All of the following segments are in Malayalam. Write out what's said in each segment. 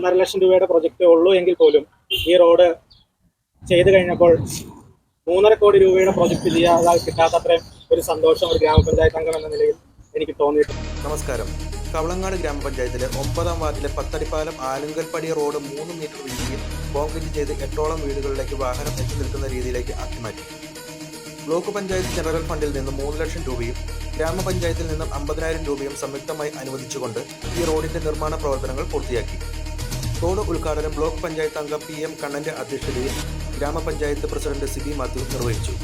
മൂന്നര ലക്ഷം രൂപയുടെ പ്രൊജക്റ്റ് ഉള്ളൂ എങ്കിൽ പോലും ഈ റോഡ് ചെയ്തു കഴിഞ്ഞപ്പോൾ മൂന്നര കോടി രൂപയുടെ പ്രൊജക്റ്റ് ചെയ്യാതെ കിട്ടാത്തത്രയും ഒരു സന്തോഷം ഒരു ഗ്രാമപഞ്ചായത്ത് അംഗം എന്ന നിലയിൽ എനിക്ക് തോന്നിയിട്ടുണ്ട്. നമസ്കാരം. കവളങ്ങാട് ഗ്രാമപഞ്ചായത്തിലെ ഒമ്പതാം വാർഡിലെ പത്തടിപ്പാലം ആലുങ്കൽപ്പടി റോഡ് മൂന്ന് മീറ്റർ വീതിയിൽ കോൺക്രീറ്റ് ചെയ്ത് എട്ടോളം വീടുകളിലേക്ക് വാഹനം എത്തി നിൽക്കുന്ന രീതിയിലേക്ക് ആക്കി മാറ്റി ബ്ലോക്ക് പഞ്ചായത്ത് ജനറൽ ഫണ്ടിൽ നിന്ന് മൂന്ന് ലക്ഷം രൂപയും ഗ്രാമപഞ്ചായത്തിൽ നിന്നും അമ്പതിനായിരം രൂപയും സംയുക്തമായി അനുവദിച്ചുകൊണ്ട് ഈ റോഡിന്റെ നിർമ്മാണ പ്രവർത്തനങ്ങൾ പൂർത്തിയാക്കി. റോഡ് ഉദ്ഘാടനം ബ്ലോക്ക് പഞ്ചായത്ത് അംഗം പി എം കണ്ണന്റെ അധ്യക്ഷതയിൽ ഗ്രാമപഞ്ചായത്ത് പ്രസിഡന്റ് സിബി മാത്യു നിർവഹിച്ചു.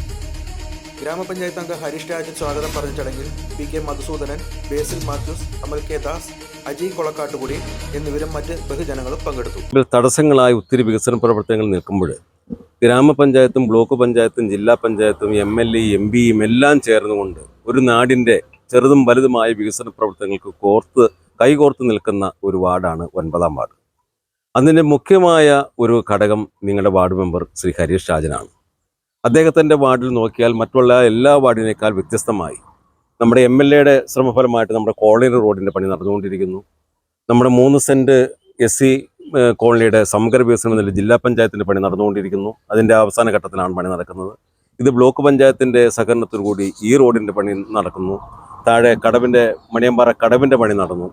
ഗ്രാമപഞ്ചായത്ത് അംഗം ഹരീഷ് രാജൻ സ്വാഗതം പറഞ്ഞ ചടങ്ങിൽ P K Madhusoodhanan Basil Mathews Amal K Das Ajay Kolakkattukudi എന്നിവരും മറ്റ് ബഹുജനങ്ങളും പങ്കെടുത്തു. തടസ്സങ്ങളായി ഒത്തിരി വികസന പ്രവർത്തനങ്ങൾ നിൽക്കുമ്പോൾ ഗ്രാമപഞ്ചായത്തും ബ്ലോക്ക് പഞ്ചായത്തും ജില്ലാ പഞ്ചായത്തും എം എൽ എ എം പിയും എല്ലാം ചേർന്നുകൊണ്ട് ഒരു നാടിന്റെ ചെറുതും വലുതുമായ വികസന പ്രവർത്തനങ്ങൾക്ക് കോർത്ത് കൈകോർത്ത് നിൽക്കുന്ന ഒരു വാർഡാണ് ഒൻപതാം വാർഡ്. അതിന്റെ മുഖ്യമായ ഒരു ഘടകം നിങ്ങളുടെ വാർഡ് മെമ്പർ ശ്രീ ഹരീഷ് രാജനാണ്. അദ്ദേഹത്തിന്റെ വാർഡിൽ നോക്കിയാൽ മറ്റുള്ള എല്ലാ വാർഡിനേക്കാൾ വ്യത്യസ്തമായി നമ്മുടെ എം എൽ എയുടെ ശ്രമഫലമായിട്ട് നമ്മുടെ കോളനി റോഡിന്റെ പണി നടന്നുകൊണ്ടിരിക്കുന്നു. നമ്മുടെ മൂന്ന് സെന്റ് എസ് സി കോളനിയുടെ സമഗ്ര വികസനം എന്നുള്ള ജില്ലാ പഞ്ചായത്തിന്റെ പണി നടന്നുകൊണ്ടിരിക്കുന്നു. അതിന്റെ അവസാന ഘട്ടത്തിലാണ് പണി നടക്കുന്നത്. ഇത് ബ്ലോക്ക് പഞ്ചായത്തിന്റെ സഹകരണത്തോടു കൂടി ഈ റോഡിന്റെ പണി നടക്കുന്നു. താഴെ കടവിന്റെ മണിയമ്പാറ കടവിന്റെ പണി നടന്നു.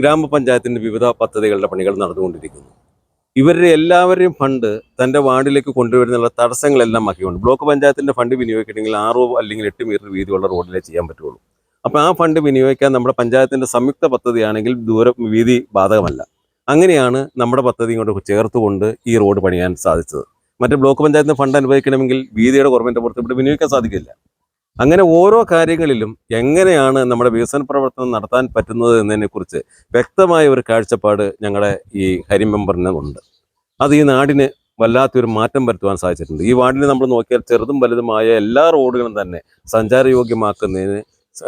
ഗ്രാമപഞ്ചായത്തിന്റെ വിവിധ പദ്ധതികളുടെ പണികൾ നടന്നുകൊണ്ടിരിക്കുന്നു. ഇവരുടെ എല്ലാവരെയും ഫണ്ട് തന്റെ വാർഡിലേക്ക് കൊണ്ടുവരുന്നുള്ള തടസ്സങ്ങളെല്ലാം ആക്കിക്കൊണ്ട് ബ്ലോക്ക് പഞ്ചായത്തിന്റെ ഫണ്ട് വിനിയോഗിക്കണമെങ്കിൽ ആറോ അല്ലെങ്കിൽ എട്ട് മീറ്റർ വീതിയുള്ള റോഡിലേ ചെയ്യാൻ പറ്റുള്ളൂ. അപ്പോൾ ആ ഫണ്ട് വിനിയോഗിക്കാൻ നമ്മുടെ പഞ്ചായത്തിന്റെ സംയുക്ത പദ്ധതിയാണെങ്കിൽ ദൂരം വീതി ബാധകമല്ല. അങ്ങനെയാണ് നമ്മുടെ പദ്ധതി ഇങ്ങോട്ട് ചേർത്തുകൊണ്ട് ഈ റോഡ് പണിയാൻ സാധിച്ചത്. മറ്റേ ബ്ലോക്ക് പഞ്ചായത്തിന് ഫണ്ട് അനുവദിക്കണമെങ്കിൽ വീതിയുടെ കുറവിന്റെ പുറത്ത് ഇവിടെ വിനിയോഗിക്കാൻ സാധിക്കില്ല. അങ്ങനെ ഓരോ കാര്യങ്ങളിലും എങ്ങനെയാണ് നമ്മുടെ വികസന പ്രവർത്തനം നടത്താൻ പറ്റുന്നത് എന്നതിനെക്കുറിച്ച് വ്യക്തമായ ഒരു കാഴ്ചപ്പാട് ഞങ്ങളുടെ ഈ ഹരി മെമ്പറിനുണ്ട് അത് ഈ നാടിന് വല്ലാത്തൊരു മാറ്റം വരുത്തുവാൻ സാധിച്ചിട്ടുണ്ട്. ഈ വാർഡിൽ നമ്മൾ നോക്കിയാൽ ചെറുതും വലുതുമായ എല്ലാ റോഡുകളും തന്നെ സഞ്ചാരയോഗ്യമാക്കുന്നതിന്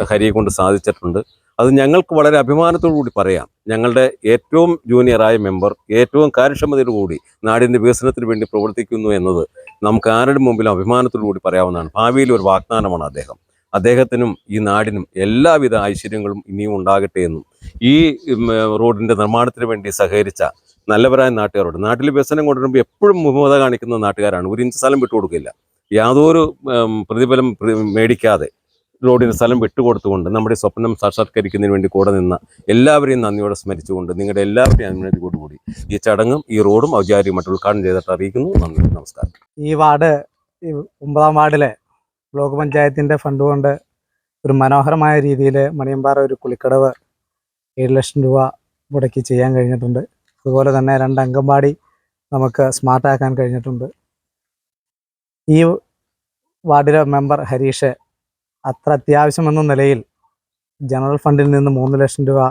ഹരിയെ കൊണ്ട് സാധിച്ചിട്ടുണ്ട്. അത് ഞങ്ങൾക്ക് വളരെ അഭിമാനത്തോടു കൂടി പറയാം. ഞങ്ങളുടെ ഏറ്റവും ജൂനിയറായ മെമ്പർ ഏറ്റവും കാര്യക്ഷമതയോടുകൂടി നാടിന്റെ വികസനത്തിന് വേണ്ടി പ്രവർത്തിക്കുന്നു എന്നത് നമുക്ക് ആരുടെ മുമ്പിലും അഭിമാനത്തോടു കൂടി പറയാവുന്നതാണ്. ഭാവിയിൽ ഒരു വാഗ്ദാനമാണ് അദ്ദേഹം. അദ്ദേഹത്തിനും ഈ നാടിനും എല്ലാവിധ ഐശ്വര്യങ്ങളും ഇനിയും ഉണ്ടാകട്ടെ എന്നും ഈ റോഡിന്റെ നിർമ്മാണത്തിന് വേണ്ടി സഹകരിച്ച നല്ലവരായ നാട്ടുകാരോട് നാട്ടിൽ വികസനം കൊണ്ടുവരുമ്പോൾ എപ്പോഴും മുഖമത കാണിക്കുന്ന നാട്ടുകാരാണ്. ഒരു ഇഞ്ച് സ്ഥലം വിട്ടുകൊടുക്കില്ല. യാതൊരു പ്രതിഫലം മേടിക്കാതെ റോഡിന് സ്ഥലം വിട്ടുകൊടുത്തുകൊണ്ട് നമ്മുടെ സ്വപ്നം സാക്ഷാത്കരിക്കുന്നതിന് വേണ്ടി കൂടെ നിന്ന എല്ലാവരെയും നന്ദിയോടെ സ്മരിച്ചുകൊണ്ട് നിങ്ങളുടെ എല്ലാവരുടെയും അനുമതിയോടുകൂടി ഈ ചടങ്ങും ഈ റോഡും ഔദ്യോഗികമായിട്ട് ഉദ്ഘാടനം ചെയ്തിട്ട് അറിയിക്കുന്നു. നന്ദി. നമസ്കാരം. ഈ വാർഡ് ഒമ്പതാം വാർഡിലെ ബ്ലോക്ക് പഞ്ചായത്തിന്റെ ഫണ്ട് കൊണ്ട് ഒരു മനോഹരമായ രീതിയിൽ മണിയമ്പാറ ഒരു കുളിക്കടവ് ഏഴ് ലക്ഷം രൂപ മുടക്കി ചെയ്യാൻ കഴിഞ്ഞിട്ടുണ്ട്. അതുപോലെ തന്നെ രണ്ട് അംഗൻവാടി നമുക്ക് സ്മാർട്ടാക്കാൻ കഴിഞ്ഞിട്ടുണ്ട്. ഈ വാർഡിലെ മെമ്പർ ഹരീഷ് അത്ര അത്യാവശ്യമെന്ന നിലയിൽ ജനറൽ ഫണ്ടിൽ നിന്ന് മൂന്ന് ലക്ഷം രൂപ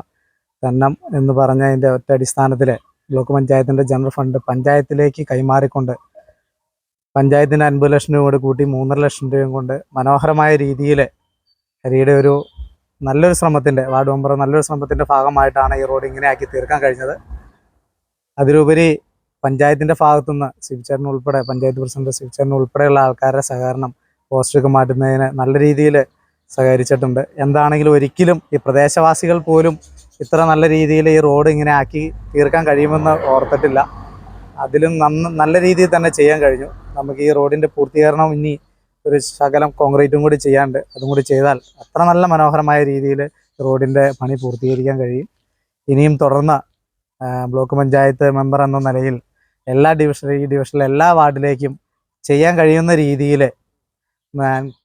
തന്നം എന്ന് പറഞ്ഞതിന്റെ ഒറ്റ അടിസ്ഥാനത്തിൽ ബ്ലോക്ക് പഞ്ചായത്തിന്റെ ജനറൽ ഫണ്ട് പഞ്ചായത്തിലേക്ക് കൈമാറിക്കൊണ്ട് പഞ്ചായത്തിന്റെ അൻപത് ലക്ഷം രൂപ കൂടി കൂട്ടി മൂന്നര ലക്ഷം രൂപയും കൊണ്ട് മനോഹരമായ രീതിയിൽ ഹരിയുടെ ഒരു നല്ലൊരു ശ്രമത്തിന്റെ വാർഡ് മെമ്പർ നല്ലൊരു ശ്രമത്തിന്റെ ഭാഗമായിട്ടാണ് ഈ റോഡ് ഇങ്ങനെ ആക്കി തീർക്കാൻ കഴിഞ്ഞത്. അതിലുപരി പഞ്ചായത്തിന്റെ ഭാഗത്തുനിന്ന് ശിവചേരൻ ഉൾപ്പെടെ പഞ്ചായത്ത് പ്രസിഡന്റ് ശിവചേരൻ ഉൾപ്പെടെയുള്ള ആൾക്കാരുടെ സഹകരണം പോസ്റ്ററൊക്കെ മാറ്റുന്നതിന് നല്ല രീതിയിൽ സഹകരിച്ചിട്ടുണ്ട്. എന്താണെങ്കിലും ഒരിക്കലും ഈ പ്രദേശവാസികൾ പോലും ഇത്ര നല്ല രീതിയിൽ ഈ റോഡ് ഇങ്ങനെ ആക്കി തീർക്കാൻ കഴിയുമെന്ന് ഓർത്തിട്ടില്ല. അതിലും നന്ന് നല്ല രീതിയിൽ തന്നെ ചെയ്യാൻ കഴിഞ്ഞു. നമുക്ക് ഈ റോഡിന്റെ പൂർത്തീകരണം ഇനി ഒരു ശകലം കോൺക്രീറ്റും കൂടി ചെയ്യാണ്ട് അതും കൂടി ചെയ്താൽ അത്ര നല്ല മനോഹരമായ രീതിയിൽ റോഡിന്റെ പണി പൂർത്തീകരിക്കാൻ കഴിയും. ഇനിയും തുടർന്ന് ബ്ലോക്ക് പഞ്ചായത്ത് മെമ്പർ എന്ന നിലയിൽ എല്ലാ ഡിവിഷൻ ഈ ഡിവിഷനിലെ എല്ലാ വാർഡിലേക്കും ചെയ്യാൻ കഴിയുന്ന രീതിയിൽ 嘛。